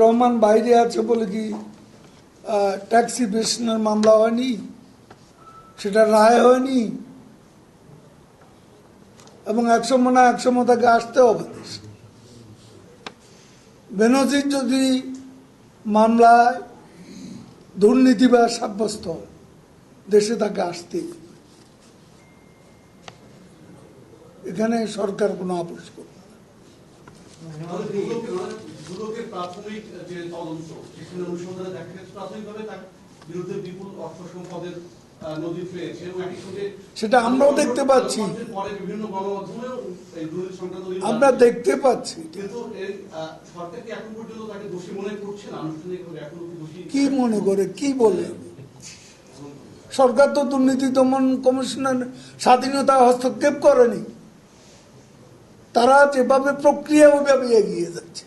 রহমান বাইরে আছে বলে কি ট্যাক্সি বেশনের মামলা হয়নি? সেটা রায় হয়নি? এবং একসময় না একসময় তাকে আসতে হবে বেনজির যদি মামলায় দুর্নীতি বা সাব্যস্ত, দেশে তাকে আসতে এখানে সরকার কোনো আপোষ করবে দুদকের- প্রাথমিক যে তদন্ত সেখানে অনুসন্ধানে দেখা গেছে প্রাথমিকভাবে তার বিরুদ্ধে বিপুল অর্থ সম্পদের আহ, পেয়েছে একই সঙ্গে সেটা আমরাও দেখতে পাচ্ছি। পরে বিভিন্ন গণমাধ্যমেও এই দুর্নীতি সংক্রান্ত আমরা দেখতে পাচ্ছি। কিন্তু সরকার কি এখন পর্যন্ত তাকে দোষী মনে করছে না? আনুষ্ঠানিকভাবে এখনও দোষী? কি মনে করে? কি বলে? সরকার তো দুর্নীতি দমন কমিশনের স্বাধীনতা হস্তক্ষেপ করেনি। তারা যেভাবে প্রক্রিয়া ওইভাবে এগিয়ে যাচ্ছে।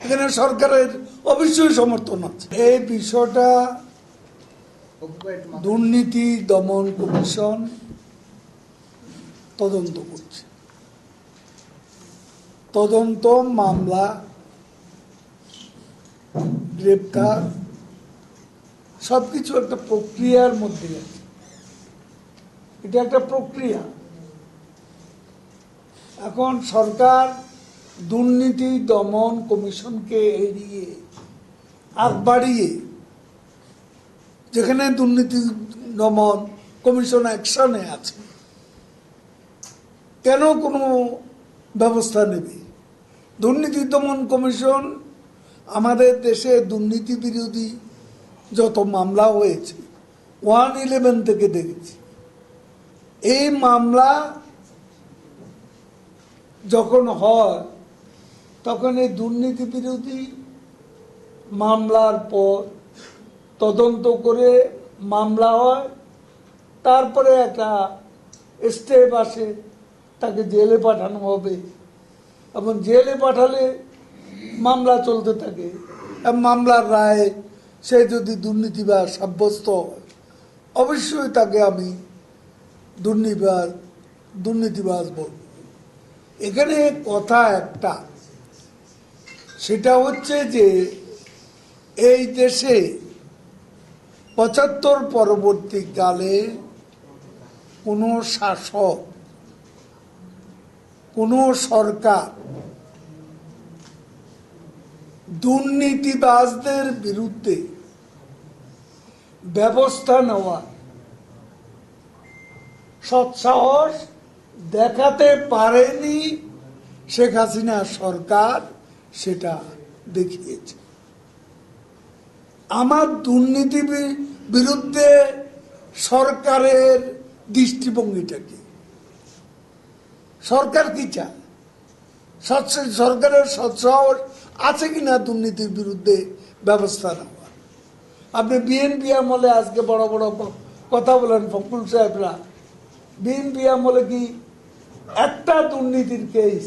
এখানে সরকারের অবশ্যই সমর্থন আছে। এই বিষয়টা দুর্নীতি দমন কমিশন তদন্ত করছে। তদন্ত মামলা গ্রেপ্তার সবকিছু একটা প্রক্রিয়ার মধ্যে আছে এটা একটা প্রক্রিয়া। এখন সরকার দুর্নীতি দমন কমিশনকে এড়িয়ে আগ বাড়িয়ে যেখানে দুর্নীতি দমন কমিশন অ্যাকশনে আছে কেন কোনো ব্যবস্থা নেবে? দুর্নীতি দমন কমিশন আমাদের দেশে দুর্নীতি বিরোধী যত মামলা হয়েছে ওয়ান ইলেভেন থেকে দেখেছি। এই মামলা যখন হয়, তখন এই দুর্নীতি বিরোধী মামলার পর তদন্ত করে মামলা হয়, তারপরে একটা স্টেপ আসে, তাকে জেলে পাঠানো হবে। এবং জেলে পাঠালে মামলা চলতে থাকে। মামলার রায়ে, সে যদি দুর্নীতিবাজ সাব্যস্ত হয়, অবশ্যই তাকে আমি দুর্নীতিবাজ দুর্নীতিবাজ বলব। এখানে কথা একটা। সেটা হচ্ছে যে, এই দেশে পঁচাত্তর পরবর্তীকালে কোনো শাসক, কোনো সরকার দুর্নীতিবাজদের বিরুদ্ধে ব্যবস্থা নেওয়া সৎসাহস দেখাতে পারেনি শেখ হাসিনা সরকার, সেটা দেখিয়েছে। আমার দুর্নীতি বিরুদ্ধে সরকারের দৃষ্টিভঙ্গিটা কি? সরকার কি চায়? সরকারের সৎসাহস আছে কিনা দুর্নীতির বিরুদ্ধে ব্যবস্থা নেওয়া আপনি বিএনপি আমলে আজকে বড় বড় কথা বলেন ফকুল সাহেবরা। বিএনপি আমলে কি একটা দুর্নীতির কেস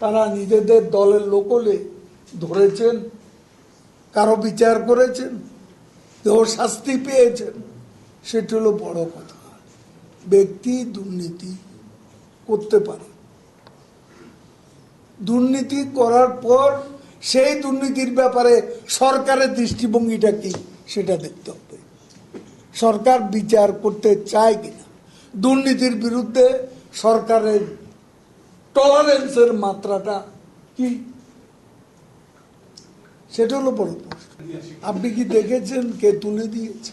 তারা নিজেদের দলের লোকলে ধরেছেন, কারও বিচার করেছেন কেউ শাস্তি পেয়েছেন, সেটা হলো বড় কথা। ব্যক্তি দুর্নীতি করতে পারে। দুর্নীতি করার পর সেই দুর্নীতির ব্যাপারে সরকারের দৃষ্টিভঙ্গিটা কি সেটা দেখতে হবে। সরকার বিচার করতে চায় কিনা? দুর্নীতির বিরুদ্ধে সরকারের টলারেন্সের মাত্রাটা কি? সেটা হলো বড় প্রশ্ন। আপনি কি দেখেছেন কে তুলে দিয়েছে?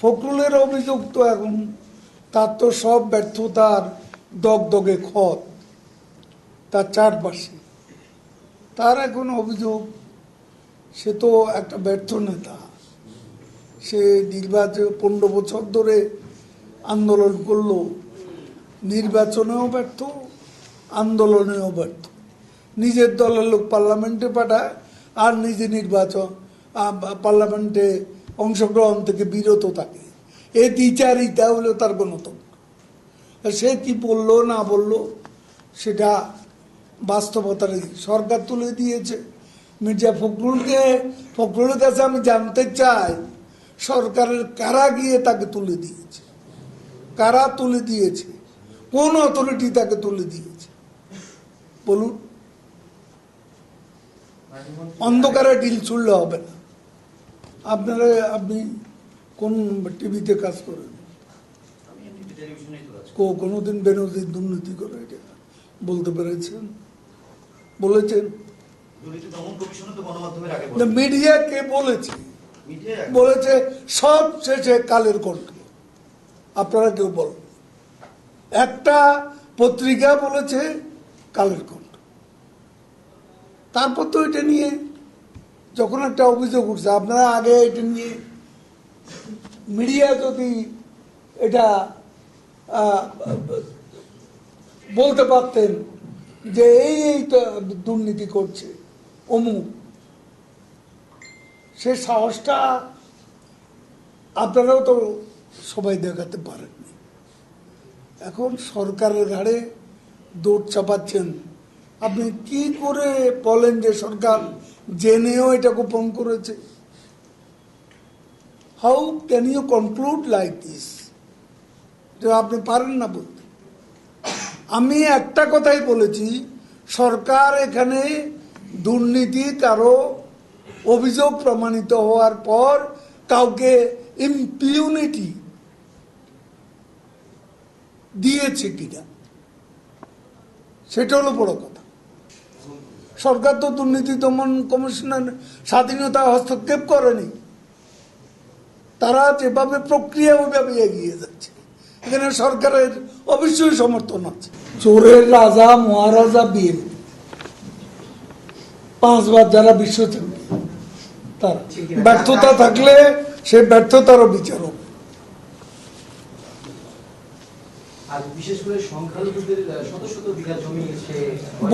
ফখরুলের অভিযোগ তো এখন, তার তো সব ব্যর্থতার দগদগে খত, তার চারপাশে। তার এখন অভিযোগ, সে তো একটা ব্যর্থ নেতা। সে নির্বাচন, পনেরো বছর ধরে আন্দোলন করল। নির্বাচনেও ব্যর্থ, আন্দোলনেও ব্যর্থ। নিজের দলের লোক পার্লামেন্টে পাঠায় আর নিজে নির্বাচন পার্লামেন্টে অংশগ্রহণ থেকে বিরত থাকে। এই দ্বিচারিতা হলো তার গণতন্ত্র। সে কি বলল, না বলল, সেটা বাস্তবতার। সরকার তুলে দিয়েছে। মির্জা ফখরুলকে, ফখরুলের কাছে আমি জানতে চাই, সরকারের কারা গিয়ে তাকে তুলে দিয়েছে? কারা তুলে দিয়েছে? কোন অথরিটি তাকে তুলে দিয়েছে? বলুন। অন্ধকারে ডিল ছুড়লে হবে না। আপনারা আপনি কোন টিভিতে কাজ করেন? কোনোদিন বেনজির দুর্নীতি করে এটা বলতে পেরেছেন? বলেছেন? মিডিয়া কে বলেছে। বলেছে সব শেষে কালের কণ্ঠ। আপনারা কেউ বলেন। একটা পত্রিকা বলেছে কালের কণ্ঠ তারপর তো এটা নিয়ে যখন একটা অভিযোগ উঠছে, আপনারা আগে এটা নিয়ে মিডিয়া যদি এটা বলতে পারতেন যে এই এই তো দুর্নীতি করছে, অমুক, সে সাহসটা আপনারাও তো সবাই দেখাতে পারেননি এখন সরকারের ঘাড়ে দৌড় চাপাচ্ছেন। আপনি কি করে বলেন যে সরকার জেনেও এটা গোপন করেছে? How can you conclude like this আপনি পারেন না বলতে। আমি একটা কথাই বলেছি, সরকার এখানে দুর্নীতি কারও অভিযোগ প্রমাণিত হওয়ার পর কাউকে ইম্পিউনিটি দিয়েছে কিনা? সেটা হলো বড় কথা। সরকার তো দুর্নীতি দমন কমিশনের স্বাধীনতা হস্তক্ষেপ করেনি। তারা যেভাবে প্রক্রিয়া ওইভাবে এগিয়ে যাচ্ছে। এখানে সরকারের অবশ্যই সমর্থন আছে। চোরের রাজা মহারাজা বিএনপি পাঁচবার যারা বিশ্ব চ্যাম্পিয়ন তারা। ব্যর্থতা থাকলে সে ব্যর্থতারও বিচার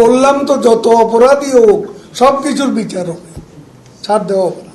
বললাম তো যত অপরাধী হোক সব কিছুর বিচার হবে ছাড় দেওয়া।